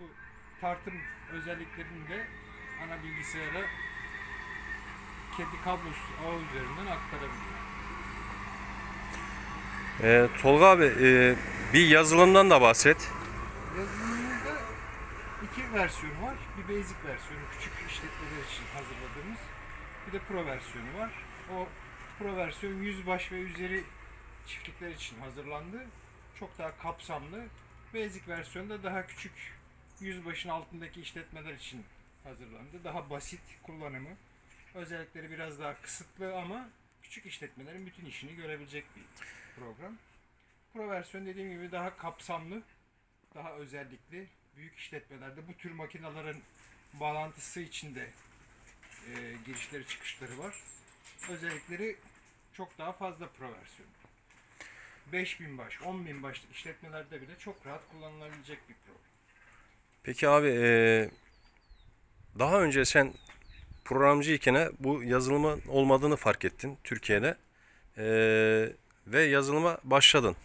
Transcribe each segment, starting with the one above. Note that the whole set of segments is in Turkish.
Bu tartım özelliklerini de ana bilgisayara kendi kablosu ağ üzerinden aktarabiliyor. Ee, Tolga abi e, bir yazılımdan da bahset. Yazılımımızda iki versiyonu var. Bir basic versiyonu küçük işletmeler için hazırladığımız. Bir de pro versiyonu var. O pro versiyon 100 baş ve üzeri çiftlikler için hazırlandı. Çok daha kapsamlı. Basic versiyon da daha küçük 100 başın altındaki işletmeler için hazırlandı. Daha basit kullanımı. Özellikleri biraz daha kısıtlı ama küçük işletmelerin bütün işini görebilecek bir program. Pro versiyon dediğim gibi daha kapsamlı, daha özellikli. Büyük işletmelerde bu tür makinelerin bağlantısı için de e, girişleri çıkışları var. Özellikleri çok daha fazla pro versiyon. 5000 baş, 10.000 başlık işletmelerde bile çok rahat kullanılabilecek bir program. Peki abi e, daha önce sen programcıyken bu yazılımın olmadığını fark ettin Türkiye'de E, ve yazılıma başladın.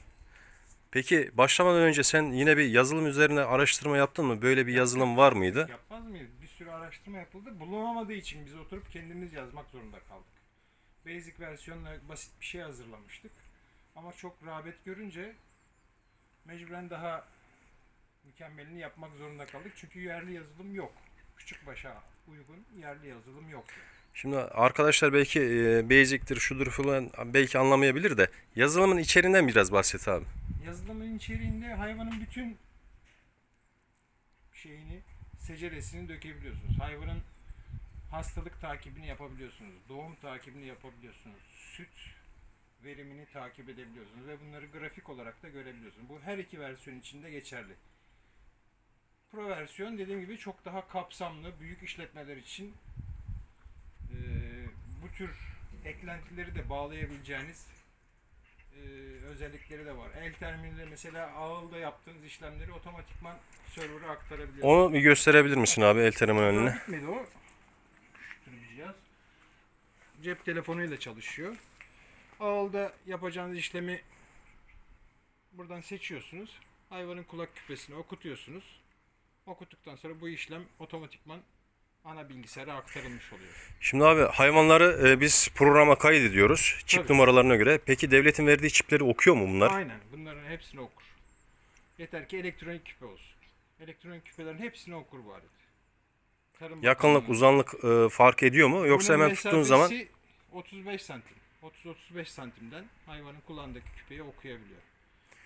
Peki başlamadan önce sen yine bir yazılım üzerine araştırma yaptın mı? Böyle bir yazılım var mıydı? Yapmaz mıyız? Bir sürü araştırma yapıldı. Bulunamadığı için biz oturup kendimiz yazmak zorunda kaldık. Basic versiyonla basit bir şey hazırlamıştık. Ama çok rağbet görünce mecburen daha mükemmelini yapmak zorunda kaldık. Çünkü yerli yazılım yok. Küçük başa uygun yerli yazılım yok. Şimdi arkadaşlar belki e, basic'tir, şudur falan belki anlamayabilir de yazılımın içeriğinden biraz bahset abi. Yazılımın içeriğinde hayvanın bütün şeyini, seceresini dökebiliyorsunuz. Hayvanın hastalık takibini yapabiliyorsunuz. Doğum takibini yapabiliyorsunuz. Süt verimini takip edebiliyorsunuz ve bunları grafik olarak da görebiliyorsunuz. Bu her iki versiyon içinde geçerli. Pro versiyon dediğim gibi çok daha kapsamlı, büyük işletmeler için eee, bu tür eklentileri de bağlayabileceğiniz eee, özellikleri de var. El terminali mesela ağılda yaptığınız işlemleri otomatikman server'a aktarabiliyorsunuz. Onu bir gösterebilir misin abi el terminalini? Daha bitmedi o. Cihaz. Cep telefonuyla çalışıyor. Ağılda yapacağınız işlemi buradan seçiyorsunuz. Hayvanın kulak küpesini okutuyorsunuz. Okuttuktan sonra bu işlem otomatikman ana bilgisayara aktarılmış oluyor. Şimdi abi hayvanları e, biz programa kaydediyoruz çip Tabii. numaralarına göre. Peki devletin verdiği çipleri okuyor mu bunlar? Aynen. Bunların hepsini okur. Yeter ki elektronik küpe olsun. Elektronik küpelerin hepsini okur bu alet. Tarım Yakınlık, uzanlık e, fark ediyor mu? Yoksa Bunun hemen tuttuğun zaman mesafesi 35 santim. 30-35 santimden hayvanın kulağındaki küpeyi okuyabiliyor.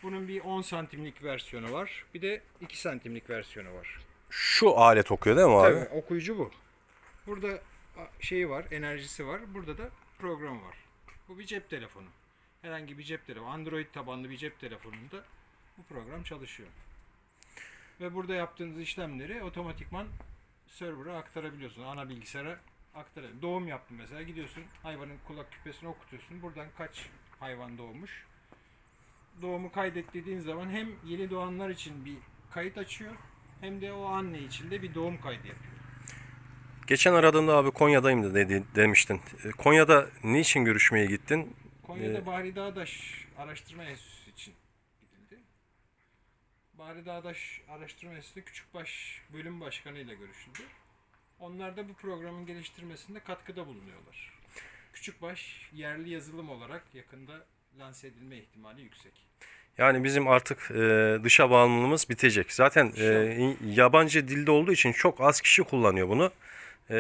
Bunun bir 10 santimlik versiyonu var. Bir de 2 santimlik versiyonu var. şu alet okuyor değil mi abi? Tabii okuyucu bu. Burada şeyi var, enerjisi var. Burada da program var. Bu bir cep telefonu. Herhangi bir cep telefonu, Android tabanlı bir cep telefonunda bu program çalışıyor. Ve burada yaptığınız işlemleri otomatikman server'a aktarabiliyorsun. Ana bilgisayara aktarabiliyorsun. Doğum yaptın mesela gidiyorsun hayvanın kulak küpesini okutuyorsun. Buradan kaç hayvan doğmuş. Doğumu kaydet dediğin zaman hem yeni doğanlar için bir kayıt açıyor hem de o anne için de bir doğum kaydı yapıyor. Geçen aradığında abi Konya'dayım da dedi, demiştin. E, Konya'da niçin görüşmeye gittin? Konya'da Ee, Bahri Dağdaş Araştırma Enstitüsü için gidildi. Bahri Dağdaş Araştırma Enstitüsü Küçükbaş Bölüm Başkanı ile görüşüldü. Onlar da bu programın geliştirmesinde katkıda bulunuyorlar. Küçükbaş yerli yazılım olarak yakında lanse edilme ihtimali yüksek. Yani bizim artık e, dışa bağımlılığımız bitecek. Zaten e, yabancı dilde olduğu için çok az kişi kullanıyor bunu. E,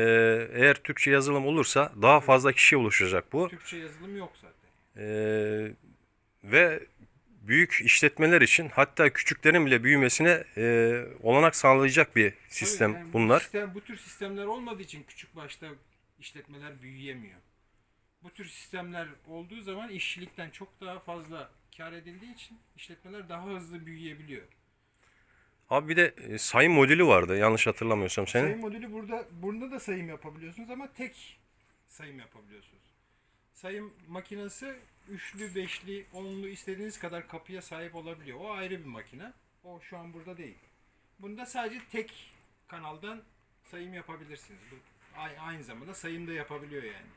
eğer Türkçe yazılım olursa daha fazla kişi oluşacak bu. Türkçe yazılım yok zaten. E, ve büyük işletmeler için hatta küçüklerin bile büyümesine e, olanak sağlayacak bir sistem Tabii yani Bu, bunlar. sistem, bu tür sistemler olmadığı için küçük başta işletmeler büyüyemiyor. Bu tür sistemler olduğu zaman işçilikten çok daha fazla kar edildiği için işletmeler daha hızlı büyüyebiliyor. Abi bir de e, sayım modülü vardı yanlış hatırlamıyorsam senin. Sayım modülü burada burada da sayım yapabiliyorsunuz ama tek sayım yapabiliyorsunuz. Sayım makinesi üçlü, beşli, onlu istediğiniz kadar kapıya sahip olabiliyor. O ayrı bir makine. O şu an burada değil. Bunda sadece tek kanaldan sayım yapabilirsiniz. Bu aynı zamanda sayım da yapabiliyor yani.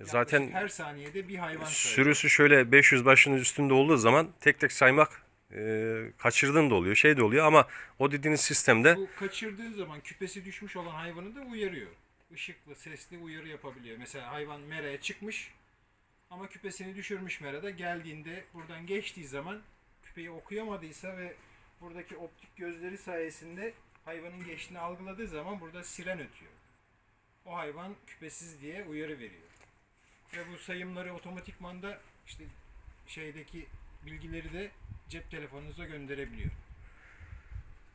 Zaten Yaklaşık her saniyede bir hayvan. Sürüsü şöyle 500 başının üstünde olduğu zaman tek tek saymak e, kaçırdığın da oluyor, şey de oluyor ama o dediğiniz sistemde Bu kaçırdığı zaman küpesi düşmüş olan hayvanı da uyarıyor. Işıklı, sesli uyarı yapabiliyor. Mesela hayvan meraya çıkmış ama küpesini düşürmüş merada. Geldiğinde buradan geçtiği zaman küpeyi okuyamadıysa ve buradaki optik gözleri sayesinde hayvanın geçtiğini algıladığı zaman burada siren ötüyor. O hayvan küpesiz diye uyarı veriyor. Ve bu sayımları otomatikmanda işte şeydeki bilgileri de cep telefonunuza gönderebiliyor.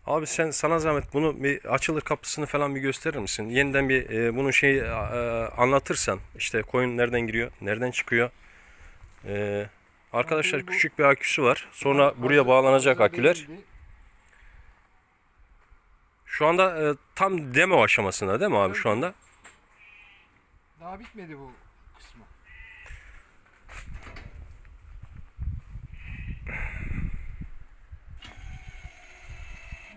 Abi sen sana zahmet bunu bir açılır kapısını falan bir gösterir misin? Yeniden bir e, bunun şeyi e, anlatırsan işte koyun nereden giriyor, nereden çıkıyor. E, arkadaşlar bu- küçük bir aküsü var. Sonra buraya bağlanacak aküler. değildi. Şu anda e, tam demo aşamasında değil mi abi şu anda? Daha bitmedi bu kısmı.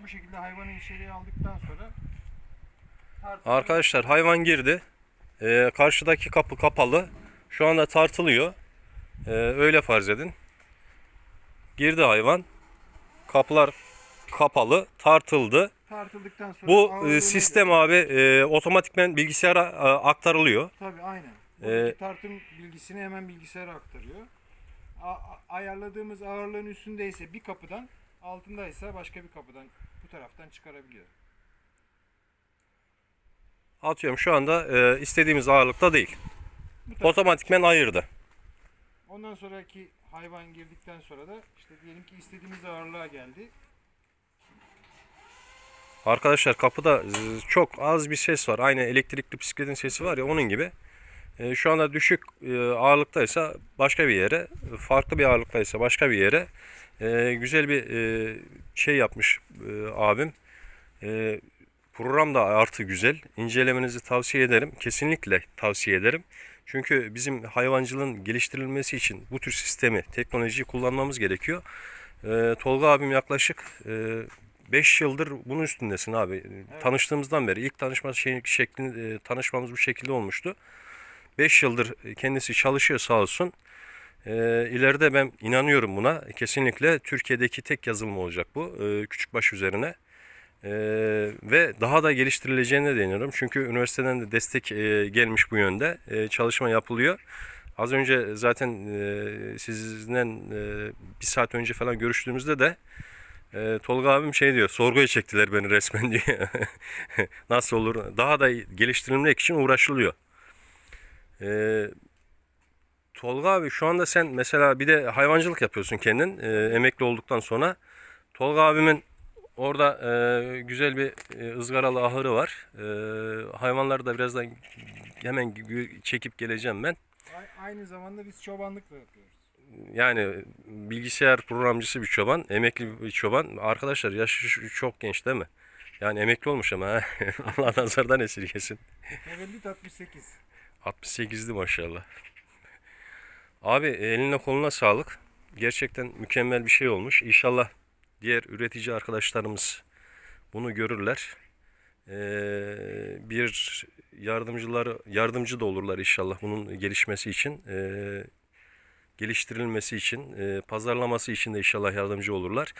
Bu şekilde hayvanı içeriye aldıktan sonra tartılıyor. Arkadaşlar hayvan girdi. E, karşıdaki kapı kapalı. Şu anda tartılıyor. E, öyle farz edin. Girdi hayvan. Kapılar kapalı, tartıldı. tartıldıktan sonra Bu e, sistem göre- abi e, otomatikmen bilgisayara e, aktarılıyor. Tabii aynen. Ee, tartım bilgisini hemen bilgisayara aktarıyor. A- ayarladığımız ağırlığın üstündeyse bir kapıdan, altındaysa başka bir kapıdan taraftan çıkarabiliyor. Atıyorum şu anda e, istediğimiz ağırlıkta değil. Otomatikmen ayırdı. Ondan sonraki hayvan girdikten sonra da işte diyelim ki istediğimiz ağırlığa geldi. Arkadaşlar kapıda e, çok az bir ses var. Aynı elektrikli bisikletin sesi var ya onun gibi. E, şu anda düşük e, ağırlıktaysa başka bir yere, farklı bir ağırlıktaysa başka bir yere e, güzel bir e, şey yapmış e, abim. E, program da artı güzel. İncelemenizi tavsiye ederim. Kesinlikle tavsiye ederim. Çünkü bizim hayvancılığın geliştirilmesi için bu tür sistemi, teknolojiyi kullanmamız gerekiyor. E, Tolga abim yaklaşık 5 yıldır bunun üstündesin abi. Tanıştığımızdan beri ilk tanışma şey, şekli, e, tanışmamız bu şekilde olmuştu. 5 yıldır kendisi çalışıyor sağ olsun. E, ileride ben inanıyorum buna. Kesinlikle Türkiye'deki tek yazılım olacak bu. E, Küçükbaş üzerine. E, ve daha da geliştirileceğine de inanıyorum. Çünkü üniversiteden de destek e, gelmiş bu yönde. E, çalışma yapılıyor. Az önce zaten e, sizden e, bir saat önce falan görüştüğümüzde de e, Tolga abim şey diyor, sorguya çektiler beni resmen diyor. Nasıl olur? Daha da geliştirilmek için uğraşılıyor. E, Tolga abi şu anda sen mesela bir de hayvancılık yapıyorsun kendin e, emekli olduktan sonra. Tolga abimin orada e, güzel bir e, ızgaralı ahırı var. E, hayvanları da birazdan hemen çekip geleceğim ben. Aynı zamanda biz çobanlık da yapıyoruz. Yani bilgisayar programcısı bir çoban, emekli bir çoban. Arkadaşlar yaşı çok genç değil mi? Yani emekli olmuş ama ha. Allah nazardan esirgesin. Tevellüt 68. 68'li maşallah. Abi eline koluna sağlık. Gerçekten mükemmel bir şey olmuş. İnşallah diğer üretici arkadaşlarımız bunu görürler. Ee, bir yardımcıları yardımcı da olurlar inşallah bunun gelişmesi için. Ee, geliştirilmesi için, e, pazarlaması için de inşallah yardımcı olurlar.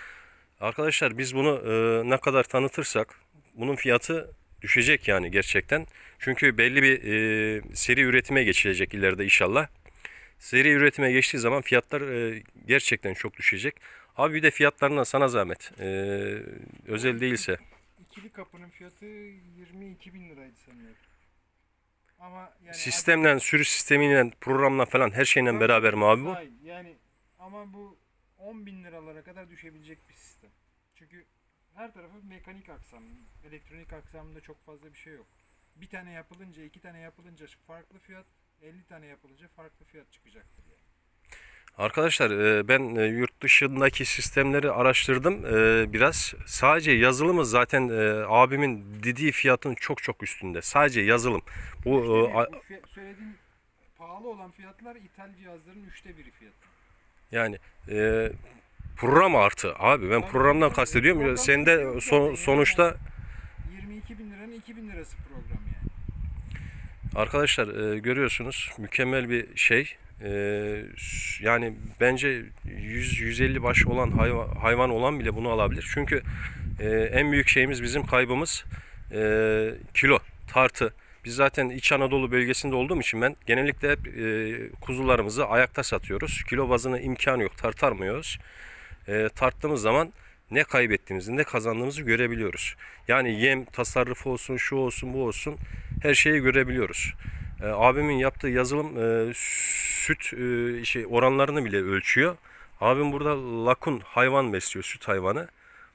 Arkadaşlar biz bunu e, ne kadar tanıtırsak bunun fiyatı düşecek yani gerçekten. Çünkü belli bir e, seri üretime geçilecek ileride inşallah. Seri üretime geçtiği zaman fiyatlar e, gerçekten çok düşecek. Abi bir de fiyatlarına sana zahmet. E, özel değilse. İkili kapının fiyatı 22 bin liraydı sanıyorum. Ama yani Sistemle, sürü sistemiyle, programla falan her şeyle beraber mi abi bu? Hayır, yani ama bu 10 bin liralara kadar düşebilecek bir sistem. Çünkü her tarafı mekanik aksam, elektronik aksamında çok fazla bir şey yok. Bir tane yapılınca, iki tane yapılınca farklı fiyat, 50 tane yapılınca farklı fiyat çıkacaktır yani. Arkadaşlar e, ben e, yurt dışındaki sistemleri araştırdım e, biraz. Sadece yazılımı zaten abimin dediği fiyatın çok çok üstünde. Sadece yazılım. Bu bu söylediğim pahalı olan fiyatlar ithal cihazların üçte biri fiyatı. yani e, program artı abi ben Tabii, programdan kastediyorum. Program Sen de yok son- sonuçta 22 bin liranın 2 bin lirası program. Arkadaşlar e, görüyorsunuz mükemmel bir şey. S- yani bence 100-150 baş olan hayvan, hayvan olan bile bunu alabilir. Çünkü e, en büyük şeyimiz bizim kaybımız e, kilo, tartı. Biz zaten İç Anadolu bölgesinde olduğum için ben genellikle hep e, kuzularımızı ayakta satıyoruz. Kilo bazına imkanı yok, tartarmıyoruz. E, tarttığımız zaman ne kaybettiğimizi ne kazandığımızı görebiliyoruz. Yani yem tasarrufu olsun, şu olsun, bu olsun her şeyi görebiliyoruz. E, abimin yaptığı yazılım e, süt e, şey oranlarını bile ölçüyor. Abim burada lakun hayvan besliyor, süt hayvanı.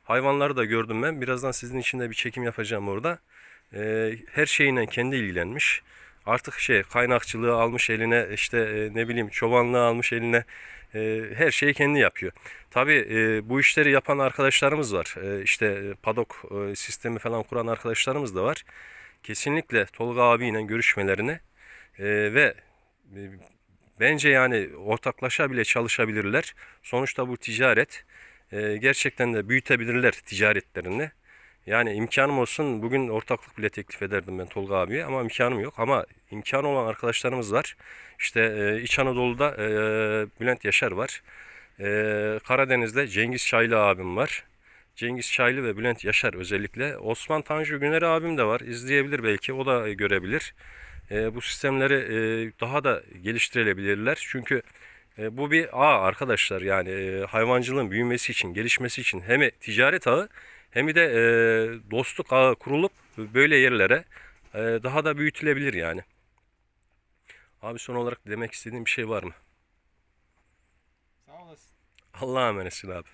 Hayvanları da gördüm ben. Birazdan sizin için de bir çekim yapacağım orada. E, her şeyine kendi ilgilenmiş. Artık şey kaynakçılığı almış eline işte e, ne bileyim çobanlığı almış eline e, her şeyi kendi yapıyor. Tabii e, bu işleri yapan arkadaşlarımız var. E, işte e, padok e, sistemi falan kuran arkadaşlarımız da var. Kesinlikle Tolga abiyle görüşmelerini e, ve e, bence yani ortaklaşa bile çalışabilirler. Sonuçta bu ticaret. E, gerçekten de büyütebilirler ticaretlerini. Yani imkanım olsun bugün ortaklık bile teklif ederdim ben Tolga abiye ama imkanım yok. Ama imkanı olan arkadaşlarımız var. İşte e, İç Anadolu'da e, Bülent Yaşar var. E, Karadeniz'de Cengiz Çaylı abim var. Cengiz Çaylı ve Bülent Yaşar özellikle. Osman Tanju Güner abim de var. İzleyebilir belki. O da görebilir. E, bu sistemleri e, daha da geliştirebilirler. Çünkü e, bu bir ağ arkadaşlar. Yani e, hayvancılığın büyümesi için, gelişmesi için hem ticaret ağı hem de e, dostluk ağı kurulup böyle yerlere e, daha da büyütülebilir yani. Abi son olarak demek istediğin bir şey var mı? Sağ olasın. Allah'a emanetsin abi.